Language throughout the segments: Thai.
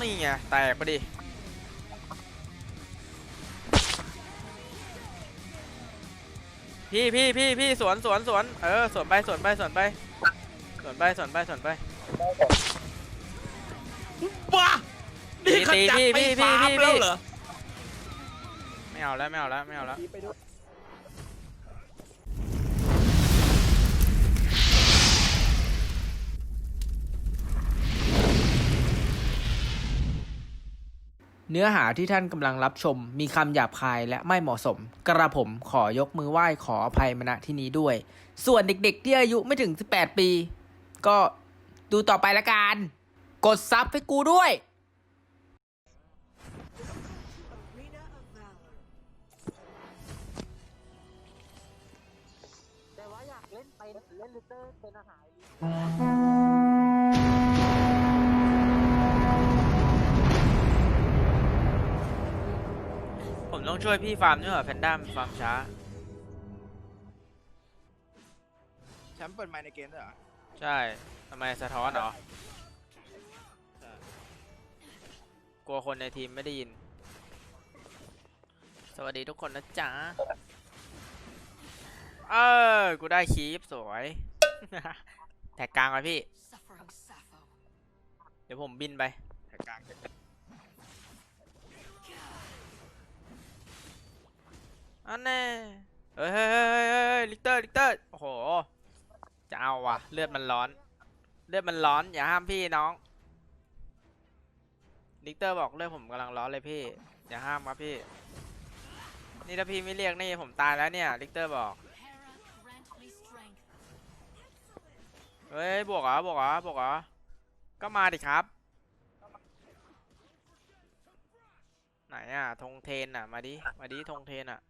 นี่ไงแตกไปดิพี่พี่พี่พี่สวนสวนสวนเออสวนไปสวนไปสวนไปสวนไปสวนไปสวนไปว้านี่ขตีจัดพี่ไปพี่พี่สามพี่แล้วเหรอไม่เอาแล้วไม่เอาแล้วไม่เอาแล้ว เนื้อหาที่ท่านกำลังรับชม มีคำหยาบคายและไม่เหมาะสม กระผมขอยกมือไหว้ขออภัยมณที่นี้ด้วย ส่วนเด็กๆที่อายุไม่ถึง 18 ปี ก็ดูต่อไปละกัน กดซับให้กูด้วยผมต้อ งช่วยพี่ฟาร์มด้วยเหรอแพนด้ามันฟาร์มช้า แชมป์เปิดไมค์ในเกมด้วยเหรอใช่ทำไมสะท้อนเหรอ กลัวคนในทีมไม่ได้ยิน สวัสดีทุกคนนะจ๊ะ เออ กูได้คีปสวย แท็กกลางไว้พี่ Suffering Sappho. เดี๋ยวผมบินไปแถวกลาง อันแน่เฮ้ยเฮ้ยเฮ้ยเฮ้ยเฮ้ยลิกเตอร์ลิกเตอร์โอ้โหจะเอาว่ะเลือดมันร้อน เลือดมันร้อนอย่าห้ามพี่น้องลิกเตอร์บอกเลือดผมกำลังร้อนเลยพี่อย่าห้ามครับพี่ นี่ถ้าพี่ไม่เรียกนี่ผมตายแล้วเนี่ยลิกเตอร์บอกเฮ้ยบวกเหรอบวกเหรอบวกเหรอก็มาดิครับ ไหนอะธงเทนอะมาดิมาดิธงเทนอะ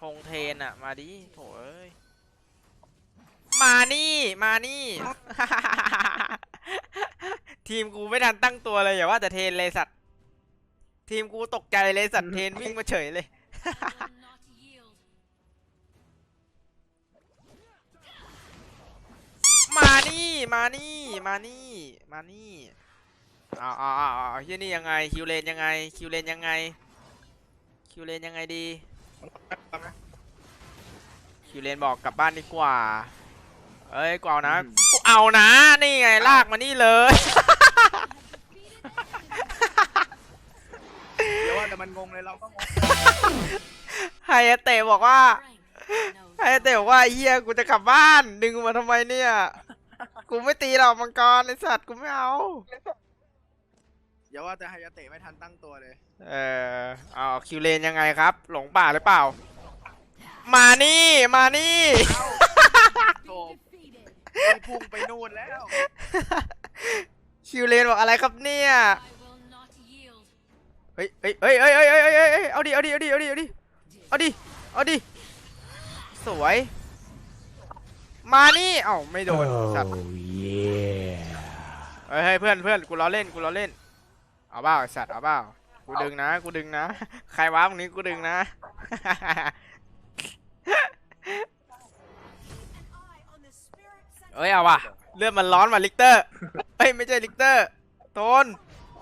ธงเทนอะมาดิโถเอ้ยมานี่มานี่ ทีมกูไม่ทันตั้งตัวเลยอย่าว่าแต่เทนเลยสัตว์ทีมกูตกใจเลยสัตว์เทนวิ่งมาเฉยเลย Will not yield. มานี่มานี่มานี่มานี่เอาเอาเอาเอาที่นี่ยังไงคิวเลนยังไงคิวเลนยังไงคิวเลนยังไงดี คิวเลนบอกกลับบ้านดีกว่า เอ้ยกูเอานะกูเอานะ นี่ไงลากมานี่เลย เดี๋ยวว่าแต่มันงงเลยเราก็งงไฮอาเตะบอกว่า Strength knows ไฮอาเตะบอกว่าเฮียกูจะกลับบ้าน ดึงกูมาทำไมเนี่ย กูไม่ตีหรอกมังกรไอสัตว์กูไม่เอา อย่าว่าแต่ไฮยาเตะไม่ทันตั้งตัวเลยเออเอาคิวเลนยังไงครับ หลงป่าหรือเปล่า มานี่มานี่โถไปพุ่งไปนู่นแล้ว คิวเลนบอกอะไรครับเนี่ย I will not yield. เฮ้ยเฮ้ยเฮ้ยเฮ้ยเฮ้ยเฮ้ยเฮ้ยเฮ้ยเอาดิ เอาดิ เอาดิ เอาดิ เอาดิ เอาดิ เอาดิ สวย มานี่ เอ้าไม่โดนสัตว์เฮ้ยเฮ้ยเพื่อนเพื่อนกูล้อเล่น กูล้อเล่น เอาเปล่าไอ้สัตว์เอาเปล่ากูดึงนะกูดึงนะ ใครว้าตรงนี้กูดึงนะ เอ้ยเอาว่ะเลือดมันร้อนว่ะลิกเตอร์เอ้ยไม่ใช่ลิกเตอร์โทน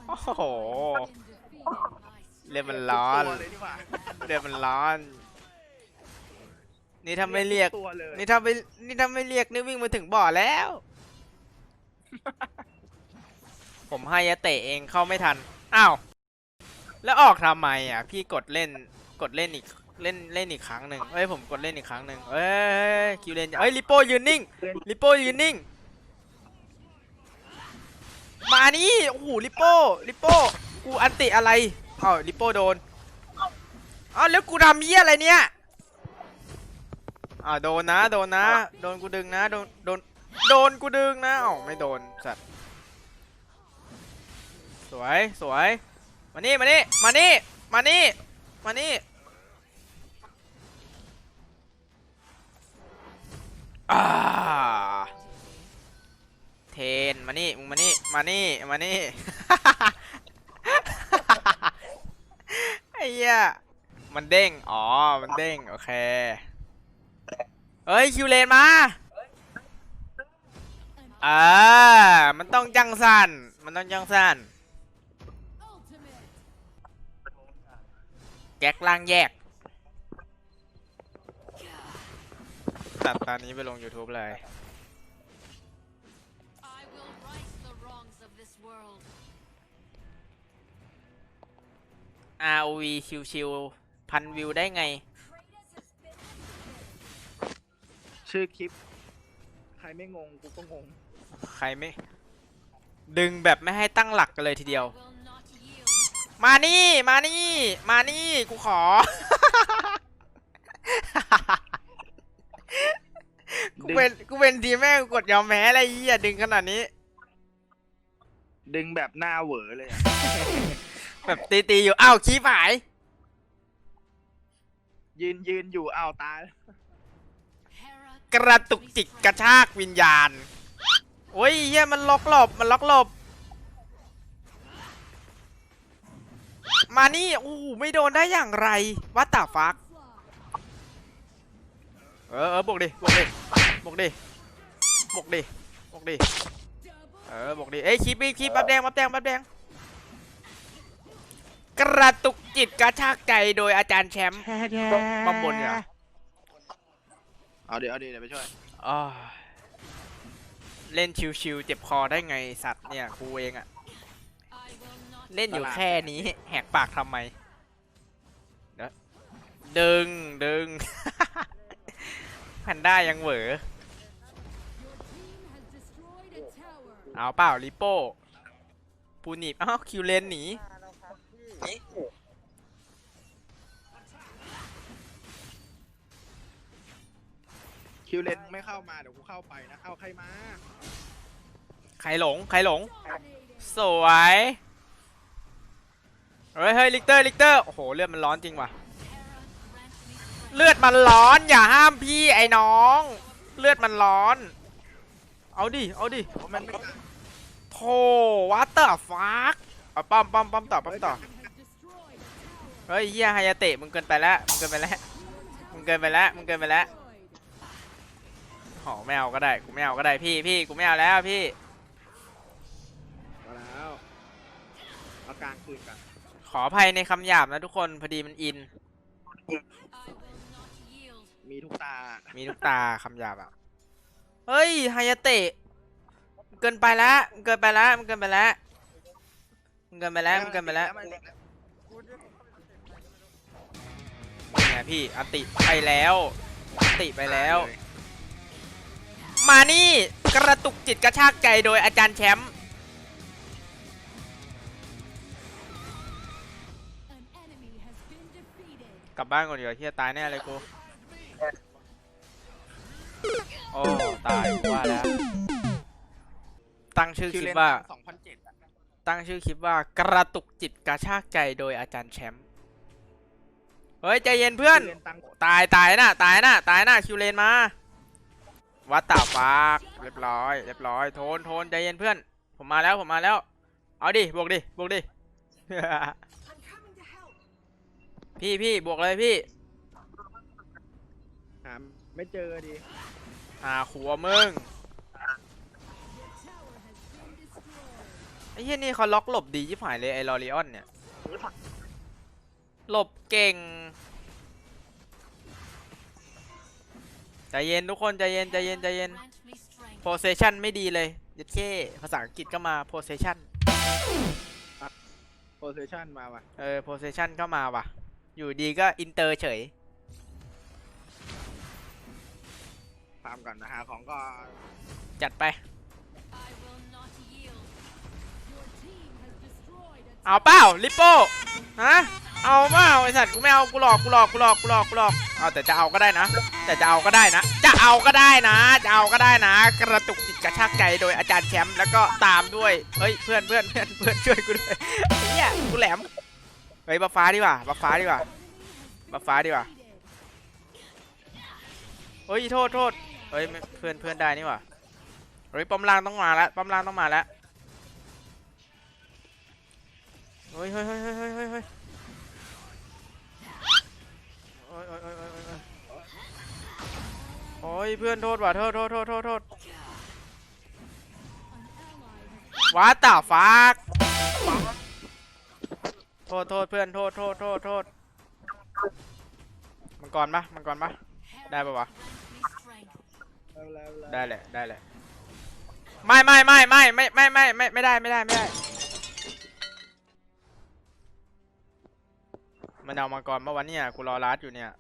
โอ้โห Been defeated by เลือดมันร้อนตัวเลยนี่หว่าเลือดมันร้อน นี่ถ้าไม่เรียกตัวเลยนี่ถ้าไม่นี่ถ้าไม่เรียกนี่วิ่งมาถึงบ่อแล้ว ผมให้ยะเตะเองเข้าไม่ทัน อ้าว แล้วออกทำไมอะ พี่กดเล่น กดเล่นอีก เล่นเล่นอีกครั้งหนึ่งเอ้ยผมกดเล่นอีกครั้งหนึ่งเอ้ยคิวเลนเอ้ยลิโป้ยืนนิ่งลิโป้ยืนนิ่ง มานี่โอ้โหลิโป้ลิโป้ กูอันติอะไรอ้าวลิโป้โดนอ้าวแล้วกูทำเหี้ยอะไรเนี่ยอ่าโดนนะ โดนนะ โดนกูดึงนะ โดน โดน โดนกูดึงนะอ้าวไม่โดนสัตว์ สวยสวยมานี่มานี่มานี่มานี่มานี่อ่าเทนมานี่มึงมานี่มานี่มานี่ไอ้เหี้ยมันเด้งอ๋อมันเด้งโอเคเฮ้ยคิวเลนมาอ่ามันต้องจังสันมันต้องจังสัน แก๊กล่างแยก ตัดตอนนี้ไปลง YouTube เลย I will right the wrongs of this world. ROV ชิวๆพันวิวได้ไงชื่อคลิป ใครไม่งง กูก็งง ใครไม่ ดึงแบบไม่ให้ตั้งหลักกันเลยทีเดียว Will not yield. มานี่ มานี่ มานี่ กูขอ กูเป็น กูเป็นทีมแม่งกูกดยอมแพ้อะไรยี่อะดึงขนาดนี้ ดึงแบบหน้าเหวอเลยอะแบบตีๆอยู่ อ้าวขี้ผาย ยืนยืนอยู่อ้าวตาย Hera กระตุกจิกกระชากวิญญาณ โอ้ยเฮียมันล็อกหลบ มันล็อกหลบ มานี่โอ้โหไม่โดนได้อย่างไรวัตตาฟักเออเออบวกดิบวกดิบวกดิบวกดิบวกดิเออบวกดิเอ้ยคีบอีกคีบปั๊บแดงปั๊บแดงปั๊บแดงกระตุกจิตกระชากใจโดยอาจารย์แชมป์บำบนเหรอเอาเดี๋ยวเอาเดี๋ยวเดี๋ยวไปช่วยอ้าวเล่นชิวๆเจ็บคอได้ไงสัตว์เนี่ยครูเองอะ I will not เล่นอยู่แค่นี้ แหกปากทำไมเดี๋ยวดึงดึงแพนด้ายังเหวอเอาเปล่าลิโป้ปูนิบอ้าวคิวเลนหนีคิวเลนไม่เข้ามาเดี๋ยวกูเข้าไปนะ เอาใครมา ใครหลง ใครหลง สวย เฮ้ยเฮ้ยลิกเตอร์ลิกเตอร์โอ้โหเลือดมันร้อนจริงว่ะเลือดมันร้อนอย่าห้ามพี่ไอ้น้อง เลือดมันร้อน เอาดิเอาดิเพราะมันโธ่วัตเตอร์ฟักเอาป้อมป้อมป้อมต่อป้อมต่อเฮ้ยเฮียฮายาเตะมึงเกินไปแล้วมึงเกินไปแล้วมึงเกินไปแล้วมึงเกินไปแล้วโอ้ไม่เอาก็ได้กูไม่เอาก็ได้พี่พี่กูไม่เอาแล้วพี่เอาแล้วเอากลางคืนกัน ออภัยในคำหยาบนะทุกคนพอดีมันอิน I will not yield. มีทุกตา มีลูกตาคำหยาบอะ เฮ้ยฮายาเตะมึงเกินไปแล้วมึงเกินไปแล้วมึงเกินไปแล้วมึงเกินไปแล้วมึงเกินไปแล้วนี่ไงพี่อติไปแล้วอติไปแล้ว มานี่กระตุกจิตกระชากใจโดยอาจารย์แชมป์ กลับบ้านก่อนเดี๋ยวเฮียตายแน่เลยกู โอ้ ตายกูว่าแล้ว ตั้งชื่อคิวคลิเลปนว่า สองพันเจ็ดอะตั้งชื่อคลิปว่ากระตุกจิตกระชากใจโดยอาจารย์แชมป์ เฮ้ย ใจเย็นเพื่อนคิวเลนตังค์ตายตายน่ะ ตายน่ะ ตายน่ะ คิวเลนมา วัดตาฟากเรียบร้อย เรียบร้อย โทนโทนใจเย็นเพื่อน ผมมาแล้ว ผมมาแล้ว เอาดิ บวกดิ บวกดิ พี่พี่บวกเลยพี่หาไม่เจอดิหาขัวมึงไอ้เหี้ยนี่เขาล็อกหลบดีชิบหายเลยไอ้ลอริออนเนี่ยหลบเก่งใจเย็นทุกคนใจเย็นใจเย็นใจเย็น Grant me strength. possession ไม่ดีเลยยัดเค้ภาษาอังกฤษก็มา possession โพสชั่นมาว่ะเออ possession ก็มาว่ะ อยู่ดีก็อินเตอร์เฉยตามก่อนนะฮะของก่อนจัดไป I will not yield. เอาเปล่าลิปโป้ฮะเอาเปล่าไอสัตว์กูไม่เอากูหลอกกูหลอกกูหลอกกูหลอกกูหลอกเอาแต่จะเอาก็ได้นะ แต่จะเอาก็ได้นะ จะเอาก็ได้นะ จะเอาก็ได้นะ กระตุกจิตกระชากใจโดยอาจารย์แชมป์แล้วก็ตามด้วยเฮ้ยเพื่อนเพื่อนเพื่อนเพื่อนช่วยกูด้วยไอ้เนี่ยกูแหลม เฮ้ยบัฟฟ้าดีกว่าบัฟฟ้าดีกว่าบัฟฟ้าดีกว่าเฮ้ยโทษโทษเฮ้ยเพื่อนเพื่อนได้นี่หว่าเฮ้ยป้อมล่างต้องมาแล้วป้อมล่างต้องมาแล้วเฮ้ยเฮ้ยเฮ้ยเฮ้ยเฮ้ยเฮ้ยเฮ้ยโอ้ยเพื่อนโทษว่ะโทษโทษโทษโทษโทษว้าต่าฟาก โทษโทษเพื่อนโทษโทษโทษโทษมังกรปะมังกรปะได้ปะวะได้แหละได้แหละไม่ไม่ไม่ไม่ไม่ไม่ไม่ไม่ไม่ได้ไม่ได้ไม่ได้ มันเอามังกรเมื่อวันเนี่ยกูรอรัดอยู่เนี่ย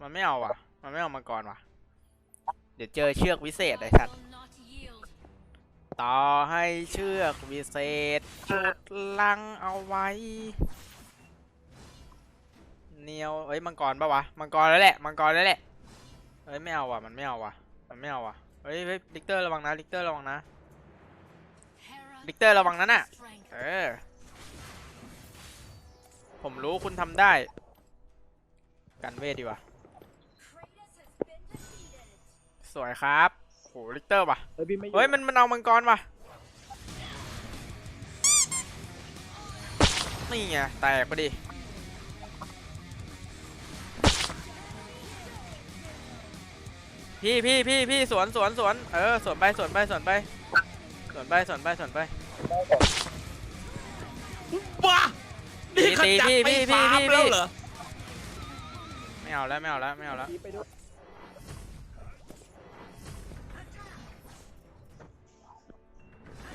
มันไม่เอาว่ะ มันไม่เอามังกรว่ะ เดี๋ยวเจอเชือกวิเศษไอ้สัตว์ ต่อให้เชือกวิเศษจุดลังเอาไว้ เนียวเอ้ยมังกรปะวะ มังกรแล้วแหละ มังกรแล้วแหละ เอ้ยไม่เอาว่ะ มันไม่เอาว่ะ มันไม่เอาว่ะ เฮ้ยเฮ้ยลิกเตอร์ระวังนะ ลิกเตอร์ระวังนะ ลิกเตอร์ระวังนั้นน่ะ เออ ผมรู้คุณทำได้ กันเวทดีกว่าสวยครับ ลิกเตอร์ว่ะเฮ้ยพี่ไม่อยู่เฮ้ยมันมันเอามังกรว่ะนี่ไงแตกไปดิพี่พี่พี่พี่สวนสวนสวนเออสวนไปสวนไปสวนไปสวนไปสวนไปสวนไปว้านี่ขจัดพี่ไปพี่พี่สามพี่แล้วเหรอไม่เอาแล้วไม่เอาแล้วไม่เอาแล้วไปด้วย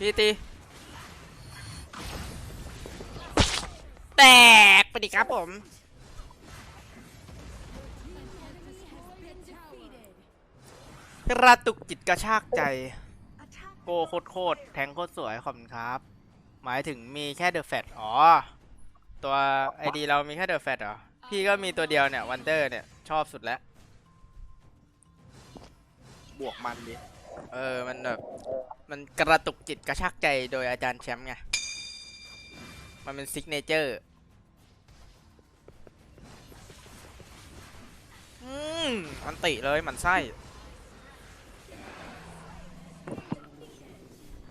พี่ตีแตกไปดิครับผม กระตุกจิตกระชากใจ โกโคตรโคตรแทงโคตรสวยขอบคุณครับ หมายถึงมีแค่เดอะแฟตอ๋อ ตัวไอดีเรามีแค่เดอะแฟตเหรอ พี่ก็มีตัวเดียวเนี่ยวันเดอร์เนี่ย ชอบสุดแล้ว บวกมันดิ เออ มันแบบ มันกระตุกจิตกระชากใจโดยอาจารย์แชมป์ไง มันเป็นซิกเนเจอร์อืมมันติเลยมันไส้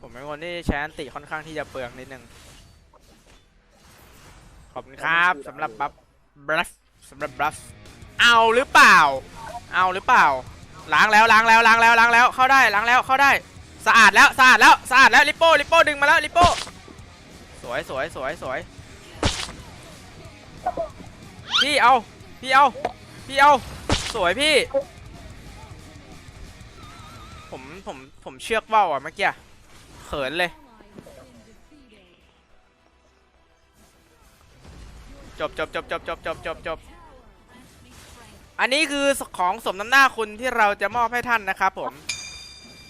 ผมเป็นคนที่ใช้อันติค่อนข้างที่จะเปลืองนิดนึง ขอบคุณครับสำหรับบัฟบลัฟสำหรับบัฟเอาหรือเปล่า เอาหรือเปล่าล้างแล้วล้างแล้วล้างแล้วล้างแล้วเข้าได้ล้างแล้วเข้าได้ สะอาดแล้วสะอาดแล้วสะอาดแล้วลิปโป้ลิปโป้ดึงมาแล้วลิปโป้สวยสวยสวยสวยพี่เอาพี่เอาพี่เอาสวยพี่ ผมผมผมเชือกว่าวอะเมื่อกี้เขินเลย จบจบจบจบจบจบจบจบอันนี้คือของสมน้ำหน้าคุณที่เราจะมอบให้ท่านนะครับผม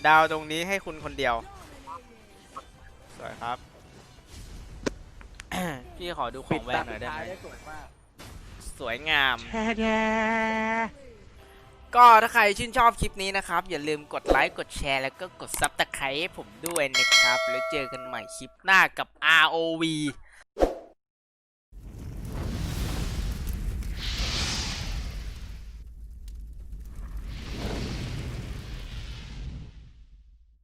ดาวตรงนี้ให้คุณคนเดียว สวยครับ พี่ขอดูของแวนหน่อยได้ไหมสวยมากสวยงาม ก็ถ้าใครชื่นชอบคลิปนี้นะครับ อย่าลืมกดไลค์ กดแชร์แล้วก็กดซับตะไคร้ให้ผมด้วยนะครับ แล้วเจอกันใหม่คลิปหน้ากับ ROV